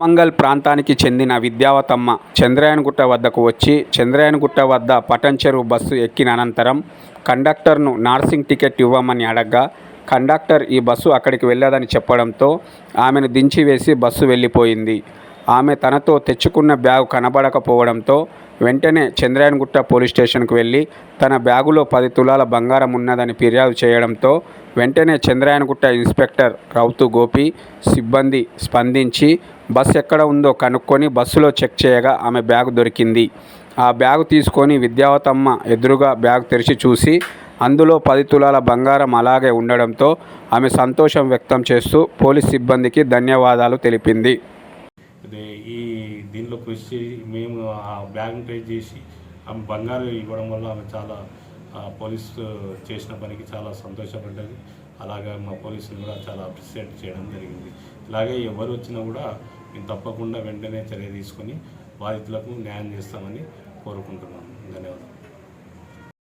మంగల్ ప్రాంతానికి చెందిన విద్యావతమ్మ చంద్రాయనగుట్ట వద్దకు వచ్చి చంద్రాయనగుట్ట వద్ద పటంచెరు బస్సు ఎక్కిన అనంతరం కండక్టర్ను నార్సింగ్ టికెట్ ఇవ్వమని అడగ్గా కండక్టర్ ఈ బస్సు అక్కడికి వెళ్ళదని చెప్పడంతో ఆమెను దించివేసి బస్సు వెళ్ళిపోయింది. ఆమె తనతో తెచ్చుకున్న బ్యాగు కనబడకపోవడంతో వెంటనే చంద్రాయనగుట్ట పోలీస్ స్టేషన్కు వెళ్ళి తన బ్యాగులో పది తులాల బంగారం ఉన్నదని ఫిర్యాదు చేయడంతో వెంటనే చంద్రాయన్గుట్ట ఇన్స్పెక్టర్ రౌతు గోపి సిబ్బంది స్పందించి బస్ ఎక్కడ ఉందో కనుక్కొని బస్సులో చెక్ చేయగా ఆమె బ్యాగు దొరికింది. ఆ బ్యాగు తీసుకొని విద్యావతమ్మ ఎదురుగా బ్యాగ్ తెరిచి చూసి అందులో పది తులాల బంగారం అలాగే ఉండడంతో ఆమె సంతోషం వ్యక్తం చేస్తూ పోలీస్ సిబ్బందికి ధన్యవాదాలు తెలిపింది. ఈ దీనిలో కృషి చేసి మేము ఆ బ్యాగ్ని ట్రై చేసి ఆమె బంగారు ఇవ్వడం వల్ల ఆమె చాలా ఆ, పోలీస్ చేసిన పనికి చాలా సంతోషపడ్డది. అలాగే మా పోలీసులు కూడా చాలా అప్రిషియేట్ చేయడం జరిగింది. ఇలాగే ఎవరు వచ్చినా కూడా మేము తప్పకుండా వెంటనే చర్య తీసుకొని బాధితులకు న్యాయం చేస్తామని కోరుకుంటున్నాను ధన్యవాదాలు.